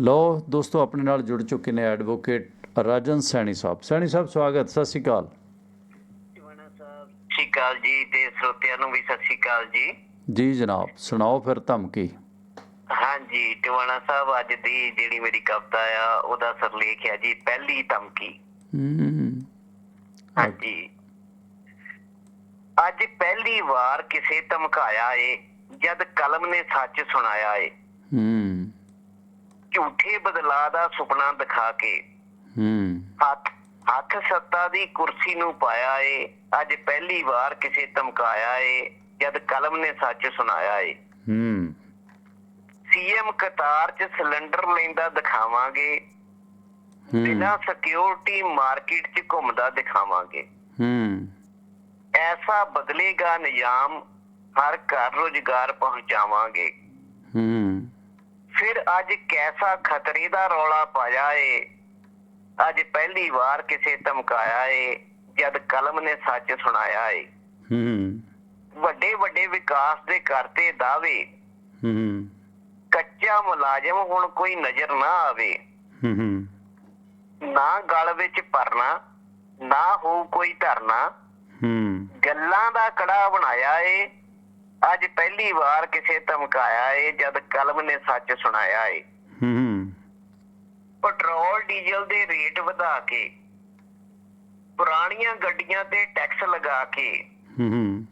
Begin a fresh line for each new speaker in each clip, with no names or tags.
ਲੋ ਦੋਸਤੋ ਆਪਣੇ ਨਾਲ ਜੁੜ ਚੁੱਕੇ ਨੇ ਐਡਵੋਕੇਟ ਰਾਜਨ ਸੈਣੀ ਸਾਹਿਬ। ਸੈਣੀ ਸਾਹਿਬ ਸਵਾਗਤ ਸਤਿ ਸ਼੍ਰੀ ਅਕਾਲ।
ਸਤਿ ਸ਼੍ਰੀ ਅਕਾਲ ਜੀ ਤੇ ਸਰੋਤਿਆਂ ਨੂੰ ਵੀ ਸਤਿ ਸ਼੍ਰੀ ਅਕਾਲ ਜੀ।
ਜੀ ਜਨਾਬ ਸੁਣਾਓ ਫਿਰ ਧਮਕੀ?
ਹਾਂਜੀ ਟਿਵਾਣਾ ਸਾਹਿਬ ਅੱਜ ਦੀ ਜਿਹੜੀ ਮੇਰੀ ਕਵਿਤਾ ਆ ਉਹਦਾ ਸਰਲੇਖ ਹੈ ਜੀ ਪਹਿਲੀ ਧਮਕੀ।
ਹੂੰ।
ਹਾਂਜੀ। ਅੱਜ ਪਹਿਲੀ ਵਾਰ ਕਿਸੇ ਧਮਕਾਇਆ ਏ ਜਦ ਕਲਮ ਨੇ ਸੱਚ ਸੁਣਾਇਆ ਏ।
ਹੂੰ।
ਝੂਠੇ ਬਦਲਾ ਦਾ ਸੁਪਨਾ ਦਿਖਾ ਕੇ।
ਹੂੰ।
ਹੱਥ ਹੱਥ ਸੱਤਾ ਦੀ ਕੁਰਸੀ ਨੂੰ ਪਾਇਆ ਏ। ਅੱਜ ਪਹਿਲੀ ਵਾਰ ਕਿਸੇ ਧਮਕਾਇਆ ਏ ਜਦ ਕਲਮ ਨੇ ਸੱਚ ਸੁਣਾਇਆ ਏ।
ਹੂੰ।
ਸੀਐਮ ਕਤਾਰ 'ਚ ਸਿਲੰਡਰ ਲੈਂਦਾ ਦਿਖਾਵਾਂਗੇ। ਬਿਨਾਂ ਸਿਕਿਉਰਿਟੀ ਮਾਰਕੀਟ 'ਚ ਘੁੰਮਦਾ ਦਿਖਾਵਾਂਗੇ।
ਹੂੰ।
ਐਸਾ ਬਦਲੇਗਾ ਨਿਜ਼ਾਮ ਹਰ ਘਰ ਰੋਜ਼ਗਾਰ ਪਹੁੰਚਾਵਾਂਗੇ।
ਹੂੰ।
ਫਿਰ ਅੱਜ ਕੈਸਾ ਖਤਰੇ ਦਾ ਰੌਲਾ ਪਾਇਆ ਏ? ਅੱਜ ਪਹਿਲੀ ਵਾਰ ਕਿਸੇ ਧਮਕਾਇਆ ਏ ਜਦ ਕਲਮ ਨੇ ਸੱਚ ਸੁਣਾਇਆ ਏ।
ਹੂੰ।
ਵੱਡੇ ਵੱਡੇ ਵਿਕਾਸ ਦੇ ਕਰਤੇ ਦਾਅਵੇ।
ਹੂੰ।
ਕੱਚਾ ਮੁਲਾਜ਼ਮ ਹੁਣ ਕੋਈ ਨਜ਼ਰ ਨਾ ਆਵੇ।
ਹੂੰ
ਨਾ ਗਲ ਵਿੱਚ ਭਰਨਾ ਨਾ ਹੋ ਕੋਈ ਧਰਨਾ।
ਹੂੰ।
ਗੱਲਾਂ ਦਾ ਕੜਾ ਬਣਾਇਆ ਏ ਅੱਜ ਪਹਿਲੀ ਵਾਰ ਕਿਸੇ ਧਮਕਾਇਆ ਏ ਜਦ ਕਲਮ ਨੇ ਸੱਚ ਸੁਣਾਇਆ ਏ।
ਹੂੰ।
ਪੈਟਰੋਲ ਡੀਜ਼ਲ ਦੇ ਰੇਟ ਵਧਾ ਕੇ ਪੁਰਾਣੀਆਂ ਗੱਡੀਆਂ ਤੇ ਟੈਕਸ ਲਗਾ ਕੇ
ਹੂੰ।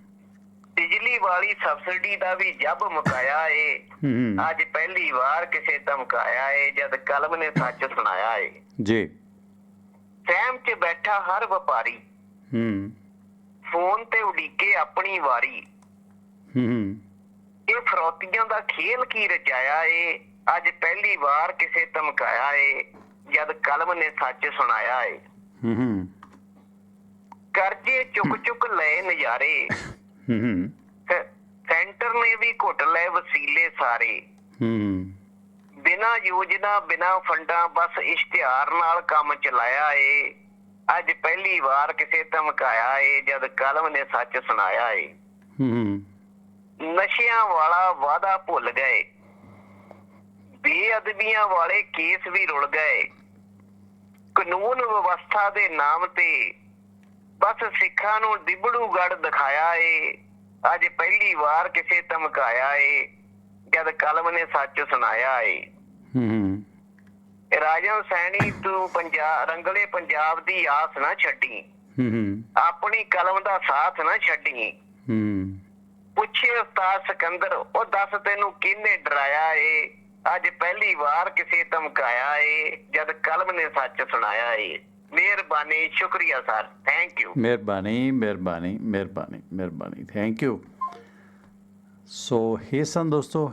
ਬਿਜਲੀ ਵਾਲੀ ਸਬਸਿਡੀ ਦਾ ਵੀ ਜੱਬ ਮੁਕਾਇਆ ਏ। ਅੱਜ ਪਹਿਲੀ ਵਾਰ ਕਿਸੇ ਧਮਕਾਇਆ ਏ ਜਦ ਕਲਮ ਨੇ ਸੱਚ ਸੁਣਾਇਆ ਏ।
ਜੀ।
ਸਹਿਮ 'ਚ ਬੈਠਾ ਹਰ ਵਪਾਰੀ
ਹੂੰ।
ਫੋਨ ਤੇ ਉਡੀਕੇ ਆਪਣੀ ਵਾਰੀ।
ਹੂੰ।
ਇਹ ਫਰੌਤੀਆਂ ਦਾ ਖੇਲ ਕੀ ਰਚਾਇਆ ਏ? ਅੱਜ ਪਹਿਲੀ ਵਾਰ ਕਿਸੇ ਧਮਕਾਇਆ ਏ ਜਦ ਕਲਮ ਨੇ ਸੱਚ ਸੁਣਾਇਆ ਏ।
ਹੂੰ
ਕਰਜ਼ੇ ਚੁੱਕ ਚੁੱਕ ਲਏ ਨਜ਼ਾਰੇ।
ਹੂੰ
ਸੈਂਟਰ ਨੇ ਵੀ ਘੁੱਟ ਲਏ ਵਸੀਲੇ ਸਾਰੇ।
ਹੂੰ।
ਬਿਨਾ ਯੋਜਨਾ ਬਿਨਾ ਫੰਡਾਂ ਬਸ ਇਸ਼ਤਿਹਾਰ ਨਾਲ ਕੰਮ ਚਲਾਇਆ ਏ। ਅੱਜ ਪਹਿਲੀ ਵਾਰ ਕਿਸੇ ਧਮਕਾਇਆ ਏ ਜਦ ਕਲਮ ਨੇ ਸੱਚ ਸੁਣਾਇਆ ਏ।
ਹੂੰ।
ਨਸ਼ਿਆਂ ਵਾਲਾ ਵਾਦਾ ਭੁੱਲ ਗਏ। ਬੇਅਦਬੀਆਂ ਵਾਲੇ ਕੇਸ ਵੀ ਰੁਲ ਗਏ। ਕਾਨੂੰਨ ਵਿਵਸਥਾ ਦੇ ਨਾਮ ਤੇ ਬਸ ਸਿੱਖਾਂ ਨੂੰ ਦਿਬੜੂਗੜ ਦਿਖਾਇਆ ਏ। ਅੱਜ ਪਹਿਲੀ ਵਾਰ ਕਿਸੇ ਧਮਕਾਇਆ ਏ ਜਦ ਕਲਮ ਨੇ ਸੱਚ ਸੁਣਾਇਆ ਏ।
ਹੂੰ
ਰਾਜਨ ਸੈਣੀ ਤੂੰ ਪੰਜਾਬ ਰੰਗਲੇ ਪੰਜਾਬ ਦੀ ਆਸ ਨਾ ਛੱਡੀ।
ਹੂੰ
ਆਪਣੀ ਕਲਮ ਦਾ ਸਾਥ ਨਾ ਛੱਡੀ।
ਹੂੰ।
ਪੁੱਛੇ ਉਸਤਾਦ ਸਿਕੰਦਰ, ਉਹ ਦੱਸ ਤੈਨੂੰ ਕਿਹਨੇ ਡਰਾਇਆ ਏ? ਅੱਜ ਪਹਿਲੀ ਵਾਰ ਕਿਸੇ ਧਮਕਾਇਆ ਏ, ਜਦ ਕਲਮ ਨੇ ਸੱਚ ਸੁਣਾਇਆ ਏ। ਮਿਹਰਬਾਨੀ, ਸ਼ੁਕਰੀਆ ਸਰ। ਥੈਂਕ ਯੂ
ਮਿਹਰਬਾਨੀ ਮਿਹਰਬਾਨੀ ਮਿਹਰਬਾਨੀ ਮਿਹਰਬਾਨੀ। ਥੈਂਕ ਯੂ ਸੋ ਇਹ ਸਨ ਦੋਸਤੋ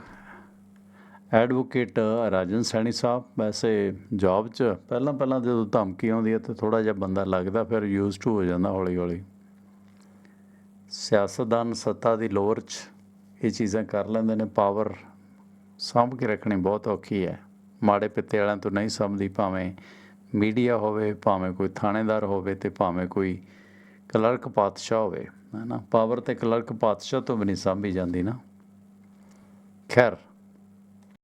ਐਡਵੋਕੇਟ ਰਾਜਨ ਸੈਣੀ ਸਾਹਿਬ, ਵੈਸੇ ਜੌਬ 'ਚ ਪਹਿਲਾਂ ਪਹਿਲਾਂ ਜਦੋਂ ਧਮਕੀ ਆਉਂਦੀ ਹੈ ਤੇ ਥੋੜਾ ਜਿਹਾ ਬੰਦਾ ਲੱਗਦਾ, ਫਿਰ ਯੂਜ਼ਡ ਟੂ ਹੋ ਜਾਂਦਾ ਹੌਲੀ ਹੌਲੀ ਸਿਆਸਤਦਾਨ ਸੱਤਾ ਦੀ ਲੋਰ 'ਚ ਇਹ ਚੀਜ਼ਾਂ ਕਰ ਲੈਂਦੇ ਨੇ ਪਾਵਰ ਸਾਂਭ ਕੇ ਰੱਖਣੀ ਬਹੁਤ ਔਖੀ ਹੈ। ਮਾੜੇ ਪਿੱਤੇ ਵਾਲਿਆਂ ਤੋਂ ਨਹੀਂ ਸੰਭਦੀ, ਭਾਵੇਂ ਮੀਡੀਆ ਹੋਵੇ, ਭਾਵੇਂ ਕੋਈ ਥਾਣੇਦਾਰ ਹੋਵੇ ਤੇ ਭਾਵੇਂ ਕੋਈ ਕਲਰਕ ਪਾਤਸ਼ਾਹ ਹੋਵੇ, ਹੈ ਨਾ? ਪਾਵਰ ਤੇ ਕਲਰਕ ਪਾਤਸ਼ਾਹ ਤੋਂ ਵੀ ਨਹੀਂ ਸਾਂਭੀ ਜਾਂਦੀ ਨਾ। ਖੈਰ